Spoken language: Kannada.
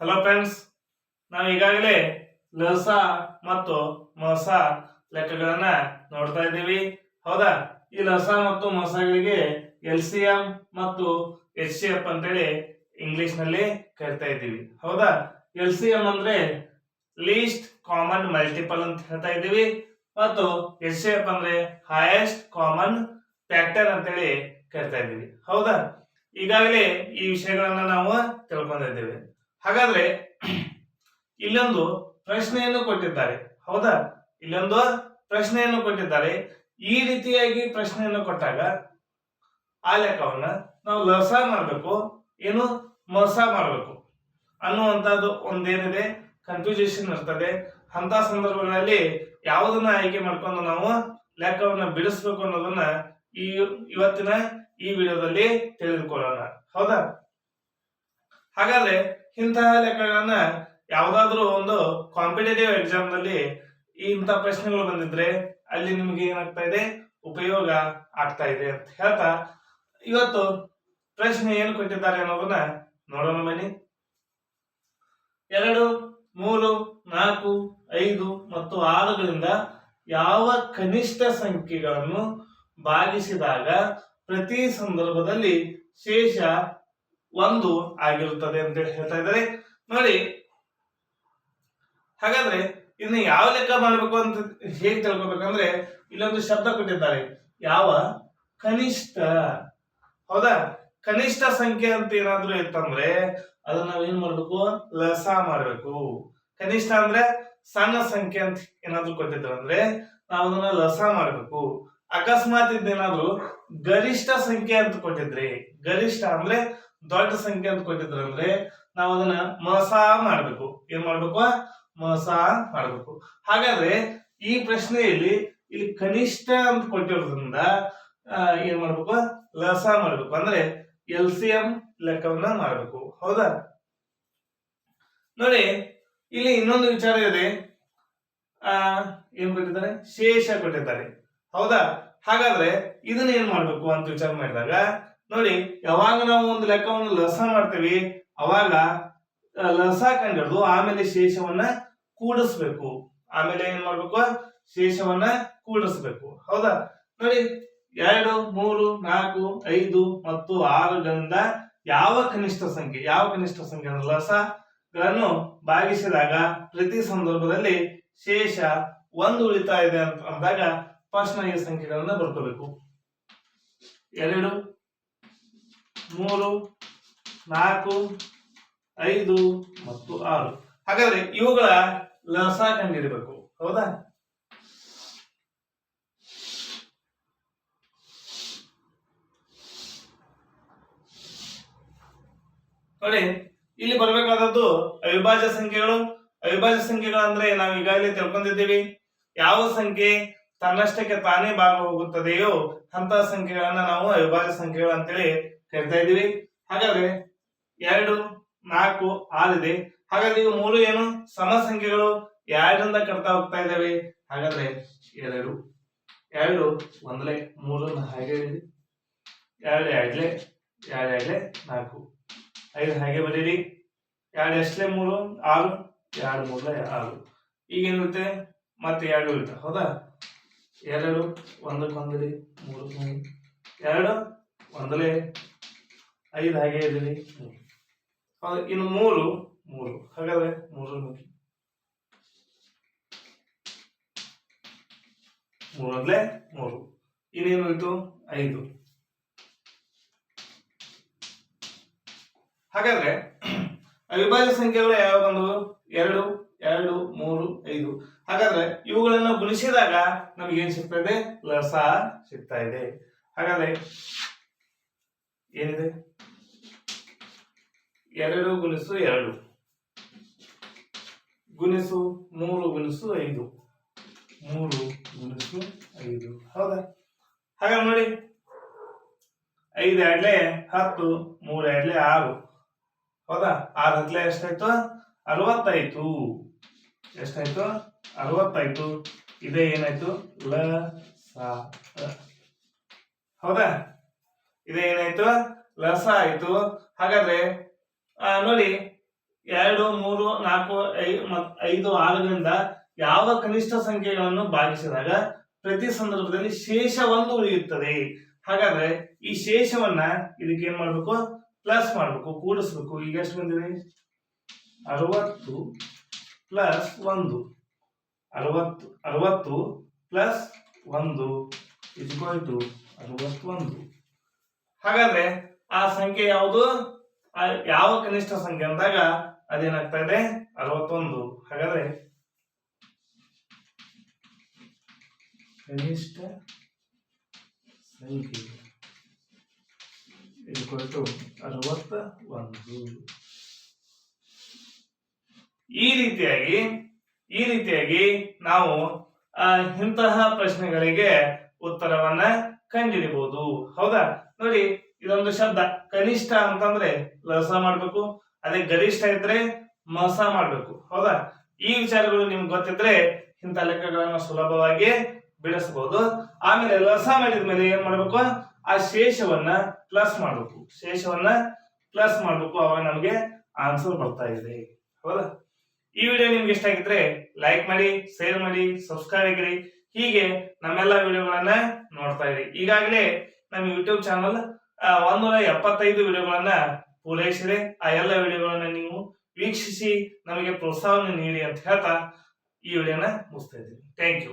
ಹಲೋ ಫ್ರೆಂಡ್ಸ್ ನಾವು ಈಗಾಗಲೇ ಲಸ ಮತ್ತು ಮಸ ಲೆಕ್ಕಗಳನ್ನ ನೋಡ್ತಾ ಇದ್ದೀವಿ. ಹೌದಾ? ಈ ಲಸ ಮತ್ತು ಮಸಗಳಿಗೆ ಎಲ್ ಸಿ ಎಂ ಮತ್ತು ಎಚ್ ಸಿ ಎಫ್ ಅಂತೇಳಿ ಇಂಗ್ಲಿಷ್ನಲ್ಲಿ ಕರಿತಾ ಇದ್ದೀವಿ. ಹೌದಾ? ಎಲ್ ಸಿ ಎಂ ಅಂದ್ರೆ ಲೀಸ್ಟ್ ಕಾಮನ್ ಮಲ್ಟಿಪಲ್ ಅಂತ ಹೇಳ್ತಾ ಇದ್ದೀವಿ. ಮತ್ತು ಎಚ್ ಸಿ ಎಫ್ ಅಂದ್ರೆ ಹೈಯೆಸ್ಟ್ ಕಾಮನ್ ಫ್ಯಾಕ್ಟರ್ ಅಂತೇಳಿ ಕರಿತಾ ಇದ್ದೀವಿ. ಹೌದಾ? ಈಗಾಗಲೇ ಈ ವಿಷಯಗಳನ್ನ ನಾವು ತಿಳ್ಕೊಂಡಿದ್ದೇವೆ. ಹಾಗಾದ್ರೆ ಇಲ್ಲೊಂದು ಪ್ರಶ್ನೆಯನ್ನು ಕೊಟ್ಟಿದ್ದಾರೆ. ಹೌದಾ? ಇಲ್ಲೊಂದು ಪ್ರಶ್ನೆಯನ್ನು ಕೊಟ್ಟಿದ್ದಾರೆ. ಈ ರೀತಿಯಾಗಿ ಪ್ರಶ್ನೆಯನ್ನು ಕೊಟ್ಟಾಗ ಆ ಲೆಕ್ಕವನ್ನ ನಾವು ಲಸ ಮಾಡಬೇಕು. ಏನು? ಮಸ ಮಾಡಬೇಕು. ಅನ್ನುವಂಥದ್ದು ಒಂದೇನಿದೆ? ಕನ್ಫ್ಯೂಷನ್ ಇರ್ತದೆ. ಅಂತ ಸಂದರ್ಭಗಳಲ್ಲಿ ಯಾವುದನ್ನ ಆಯ್ಕೆ ಮಾಡ್ಕೊಂಡು ನಾವು ಲೆಕ್ಕವನ್ನ ಬಿಡಿಸ್ಬೇಕು ಅನ್ನೋದನ್ನ ಈ ಇವತ್ತಿನ ಈ ವಿಡಿಯೋದಲ್ಲಿ ತಿಳಿದುಕೊಳ್ಳೋಣ. ಹೌದಾ? ಹಾಗಾದ್ರೆ ಇಂತಹ ಲೆಕ್ಕಗಳನ್ನ ಯಾವ್ದಾದ್ರು ಒಂದು ಕಾಂಪಿಟೇಟಿವ್ ಎಕ್ಸಾಮ್ನಲ್ಲಿ ಇಂಥ ಪ್ರಶ್ನೆಗಳು ಬಂದಿದ್ರೆ ಅಲ್ಲಿ ನಿಮಗೆ ಏನಾಗ್ತಾ ಇದೆ? ಉಪಯೋಗ ಆಗ್ತಾ ಇದೆ ಅಂತ ಹೇಳ್ತಾ ಇವತ್ತು ಪ್ರಶ್ನೆ ಏನು ಕೊಟ್ಟಿದ್ದಾರೆ ಅನ್ನೋದನ್ನ ನೋಡೋಣ ಬನ್ನಿ. ಎರಡು, ಮೂರು, ನಾಲ್ಕು, ಐದು ಮತ್ತು ಆರುಗಳಿಂದ ಯಾವ ಕನಿಷ್ಠ ಸಂಖ್ಯೆಗಳನ್ನು ಭಾಗಿಸಿದಾಗ ಪ್ರತಿ ಸಂದರ್ಭದಲ್ಲಿ ಶೇಷ ಒಂದು ಆಗಿರುತ್ತದೆ ಅಂತ ಹೇಳಿ ಹೇಳ್ತಾ ಇದ್ದಾರೆ. ನೋಡಿ, ಹಾಗಾದ್ರೆ ಇದನ್ನ ಯಾವ ಲೆಕ್ಕ ಮಾಡಬೇಕು ಅಂತ ಹೇಗ್ ತಿಳ್ಕೊಬೇಕಂದ್ರೆ ಇಲ್ಲೊಂದು ಶಬ್ದ ಕೊಟ್ಟಿದ್ದಾರೆ. ಯಾವ? ಕನಿಷ್ಠ. ಹೌದಾ? ಕನಿಷ್ಠ ಸಂಖ್ಯೆ ಅಂತ ಏನಾದ್ರೂ ಇತ್ತಂದ್ರೆ ಅದನ್ನ ನಾವ್ ಏನ್ ಮಾಡ್ಬೇಕು? ಲಸ ಮಾಡ್ಬೇಕು. ಕನಿಷ್ಠ ಅಂದ್ರೆ ಸಣ್ಣ ಸಂಖ್ಯೆ ಅಂತ ಏನಾದ್ರು ಕೊಟ್ಟಿದ್ರು ಅಂದ್ರೆ ನಾವು ಅದನ್ನ ಲಸ ಮಾಡ್ಬೇಕು. ಅಕಸ್ಮಾತ್ ಇದ್ದೇನಾದ್ರು ಗರಿಷ್ಠ ಸಂಖ್ಯೆ ಅಂತ ಕೊಟ್ಟಿದ್ರಿ. ಗರಿಷ್ಠ ಅಂದ್ರೆ ದೊಡ್ಡ ಸಂಖ್ಯೆ ಅಂತ ಕೊಟ್ಟಿದ್ರು ಅಂದ್ರೆ ನಾವು ಅದನ್ನ ಮಸ ಮಾಡ್ಬೇಕು. ಏನ್ ಮಾಡ್ಬೇಕು? ಮಸ ಮಾಡ್ಬೇಕು. ಹಾಗಾದ್ರೆ ಈ ಪ್ರಶ್ನೆಯಲ್ಲಿ ಇಲ್ಲಿ ಕನಿಷ್ಠ ಅಂತ ಕೊಟ್ಟಿರೋದ್ರಿಂದ ಏನ್ ಮಾಡ್ಬೇಕು? ಲಸ ಮಾಡ್ಬೇಕು. ಅಂದ್ರೆ ಎಲ್ ಸಿ ಎಂ ಲೆಕ್ಕವನ್ನ ಮಾಡ್ಬೇಕು. ಹೌದಾ? ನೋಡಿ, ಇಲ್ಲಿ ಇನ್ನೊಂದು ವಿಚಾರ ಇದೆ. ಆ, ಏನ್ ಕೊಟ್ಟಿದ್ದಾರೆ? ಶೇಷ ಕೊಟ್ಟಿದ್ದಾರೆ. ಹೌದಾ? ಹಾಗಾದ್ರೆ ಇದನ್ನ ಏನ್ ಮಾಡ್ಬೇಕು ಅಂತ ವಿಚಾರ ಮಾಡಿದಾಗ ನೋಡಿ, ಯಾವಾಗ ನಾವು ಒಂದು ಲೆಕ್ಕವನ್ನು ಲಸ ಮಾಡ್ತೀವಿ, ಅವಾಗ ಲಸ ಕಂಡಿಡ್ದು, ಆಮೇಲೆ ಶೇಷವನ್ನ ಕೂಡಿಸ್ಬೇಕು. ಆಮೇಲೆ ಏನ್ ಮಾಡ್ಬೇಕು? ಶೇಷವನ್ನ ಕೂಡಿಸ್ಬೇಕು. ಹೌದಾ? ನೋಡಿ, ಎರಡು, ಮೂರು, ನಾಲ್ಕು, ಐದು ಮತ್ತು ಆರುಗಳಿಂದ ಯಾವ ಕನಿಷ್ಠ ಸಂಖ್ಯೆ, ಯಾವ ಕನಿಷ್ಠ ಸಂಖ್ಯೆ ಲಸಗಳನ್ನು ಭಾಗಿಸಿದಾಗ ಪ್ರತಿ ಸಂದರ್ಭದಲ್ಲಿ ಶೇಷ ಒಂದು ಉಳಿತಾ ಇದೆ ಅಂತ ಅಂದಾಗ ಫಸ್ಟ್ ಈ ಸಂಖ್ಯೆಗಳನ್ನ ಬರ್ಕೋಬೇಕು. ಎರಡು ಮೂರು, ನಾಲ್ಕು, ಐದು ಮತ್ತು ಆರು. ಹಾಗಾದ್ರೆ ಇವುಗಳ ಲಸ ಕಂಡಿರಬೇಕು ಹೌದಾ? ನೋಡಿ, ಇಲ್ಲಿ ಬರಬೇಕಾದದ್ದು ಅವಿಭಾಜ್ಯ ಸಂಖ್ಯೆಗಳು. ಅವಿಭಾಜ್ಯ ಸಂಖ್ಯೆಗಳು ಅಂದ್ರೆ ನಾವು ಈಗಾಗಲೇ ತಿಳ್ಕೊಂಡಿದ್ದೀವಿ. ಯಾವ ಸಂಖ್ಯೆ ತನ್ನಷ್ಟಕ್ಕೆ ತಾನೇ ಭಾಗ ಹೋಗುತ್ತದೆಯೋ ಅಂತ ಸಂಖ್ಯೆಗಳನ್ನ ನಾವು ಅವಿಭಾಜ್ಯ ಸಂಖ್ಯೆಗಳು ಅಂತೇಳಿ ಕರಿತಾ ಇದ್ದೀವಿ. ಹಾಗಾದ್ರೆ ಎರಡು, ನಾಲ್ಕು ಆರಿದೆ ಹಾಗಾದ್ರೆ ಈಗ ಮೂರು ಏನು? ಸಮ ಸಂಖ್ಯೆಗಳು ಎರಡರಿಂದ ಕಟ್ತಾ ಹೋಗ್ತಾ ಇದ್ದಾವೆ? ಹಾಗಾದ್ರೆ ಎರಡು ಎರಡು, ಒಂದಲೇ ಮೂರು ಹಾಗೆ ಎರಡು, ಎರಡ್ಲೆ ಎರಡು, ಎರಡ್ಲೆ ನಾಲ್ಕು. ಐದು ಹಾಗೆ ಬರೀರಿ. ಎರಡು ಎಷ್ಟಲೆ ಮೂರು? ಆರು. ಎರಡು ಮೂರಲೆ ಆರು. ಈಗ ಏನಿರುತ್ತೆ ಮತ್ತೆ ಎರಡು ಇರುತ್ತೆ. ಹೌದಾ? ಎರಡು, ಒಂದಕ್ಕೊಂದಲಿ ಮೂರು. ಎರಡು, ಒಂದಲೇ ಐದು ಹಾಗೆ ಹೌದು ಇನ್ನು ಮೂರು ಮೂರು. ಹಾಗಾದ್ರೆ ಮೂರು ಬಗ್ಗೆ ಮೂರು ಒಂದ್ಲೆ ಮೂರು. ಇನ್ನೇನು ಉಳಿತು ಐದು. ಹಾಗಾದ್ರೆ ಅವಿಭಾಜ್ಯ ಸಂಖ್ಯೆಗಳು ಯಾವ ಬಂದವು? ಎರಡು ಎರಡು, ಮೂರು, ಐದು. ಹಾಗಾದ್ರೆ ಇವುಗಳನ್ನು ಗುಣಿಸಿದಾಗ ನಮ್ಗೆ ಏನ್ ಸಿಗ್ತಾ ಇದೆ ಲಸ ಸಿಗ್ತಾ ಇದೆ. ಹಾಗಾದ್ರೆ ಏನಿದೆ? ಎರಡು ಗುಣಿಸು ಎರಡು. ಗುಣಿಸು ಮೂರು ಗುಣಿಸು ಐದು. ಮೂರು ಗುಣಿಸು ಐದು. ಹೌದಾ? ಹಾಗಾದ್ರೆ ನೋಡಿ. ಐದು ಎರಡ್ಲೆ ಹತ್ತು, ಮೂರು ಎರಡ್ಲೆ ಆರು. ಹೌದಾ? ಆರು ಹತ್ಲೆ ಎಷ್ಟಾಯ್ತು? ಅರವತ್ತಾಯ್ತು ಎಷ್ಟಾಯ್ತು? ಅರವತ್ತಾಯ್ತು ಇದೇ ಏನಾಯ್ತು? ಲ, ಸ ಹೌದಾ? ಇದೇ ಏನಾಯ್ತು? ಲಸ ಆಯ್ತು. ಹಾಗಾದ್ರೆ ನೋಡಿ, ಎರಡು, ಮೂರು, ನಾಲ್ಕು ಐದು, ಆರರಿಂದ ಯಾವ ಕನಿಷ್ಠ ಸಂಖ್ಯೆಗಳನ್ನು ಭಾಗಿಸಿದಾಗ ಪ್ರತಿ ಸಂದರ್ಭದಲ್ಲಿ ಶೇಷ ಒಂದು ಉಳಿಯುತ್ತದೆ. ಹಾಗಾದ್ರೆ ಈ ಶೇಷವನ್ನ ಇದಕ್ಕೆ ಏನ್ ಮಾಡ್ಬೇಕು? ಪ್ಲಸ್ ಮಾಡ್ಬೇಕು, ಕೂಡಿಸ್ಬೇಕು. ಈಗ ಎಷ್ಟು ಬಂದಿದೆ? ಅರವತ್ತು ಪ್ಲಸ್ ಒಂದು. ಅರವತ್ತು ಅರವತ್ತು ಪ್ಲಸ್ ಒಂದು ಇದು ಅರವತ್ತೊಂದು. ಹಾಗಾದ್ರೆ ಆ ಸಂಖ್ಯೆ ಯಾವುದು? ಯಾವ ಕನಿಷ್ಠ ಸಂಖ್ಯೆ ಅಂದಾಗ ಅದೇನಾಗ್ತಾ ಇದೆ ಅರವತ್ತೊಂದು. ಹಾಗಾದ್ರೆ ಕನಿಷ್ಠ ಸಂಖ್ಯೆ ಟು ಅರವತ್ತ ಒಂದು ಈ ರೀತಿಯಾಗಿ ಈ ರೀತಿಯಾಗಿ ನಾವು ಇಂತಹ ಪ್ರಶ್ನೆಗಳಿಗೆ ಉತ್ತರವನ್ನ ಕಂಡಿಡಿಬಹುದು ಹೌದಾ? ನೋಡಿ ಇದೊಂದು ಶಬ್ದ. ಕನಿಷ್ಠ ಅಂತಂದ್ರೆ ಲಸ ಮಾಡ್ಬೇಕು, ಅದೇ ಗರಿಷ್ಠ ಇದ್ರೆ ಮಸ ಮಾಡ್ಬೇಕು. ಹೌದಾ? ಈ ವಿಚಾರಗಳು ನಿಮ್ಗೆ ಗೊತ್ತಿದ್ರೆ ಇಂಥ ಲೆಕ್ಕಗಳನ್ನ ಸುಲಭವಾಗಿ ಬಿಡಿಸಬಹುದು ಆಮೇಲೆ ಲಸ ಮಾಡಿದ ಮೇಲೆ ಏನ್ ಮಾಡ್ಬೇಕು? ಆ ಶೇಷವನ್ನ ಪ್ಲಸ್ ಮಾಡ್ಬೇಕು. ಶೇಷವನ್ನ ಪ್ಲಸ್ ಮಾಡ್ಬೇಕು. ಅವಾಗ ನಮಗೆ ಆನ್ಸರ್ ಬರ್ತಾ ಇದೆ. ಹೌದಾ? ಈ ವಿಡಿಯೋ ನಿಮ್ಗೆ ಇಷ್ಟ ಆಗಿದ್ರೆ ಲೈಕ್ ಮಾಡಿ ಶೇರ್ ಮಾಡಿ ಸಬ್ಸ್ಕ್ರೈಬ್ ಆಗಿರಿ. ಹೀಗೆ ನಮ್ಮೆಲ್ಲ ವಿಡಿಯೋಗಳನ್ನ ನೋಡ್ತಾ ಇರಿ. ಈಗಾಗಲೇ ನಮ್ಮ ಯೂಟ್ಯೂಬ್ ಚಾನಲ್ ಒಂದೂರ ಎಪ್ಪತ್ತೈದು ವಿಡಿಯೋಗಳನ್ನ ಪೂರೈಸಿದೆ. ಆ ಎಲ್ಲ ವಿಡಿಯೋಗಳನ್ನ ನೀವು ವೀಕ್ಷಿಸಿ, ನಮಗೆ ಪ್ರೋತ್ಸಾಹವನ್ನು ನೀಡಿ ಅಂತ ಹೇಳ್ತಾ ಈ ವಿಡಿಯೋನ ಮುಗಿಸ್ತಾ ಇದ್ದೀನಿ. Thank you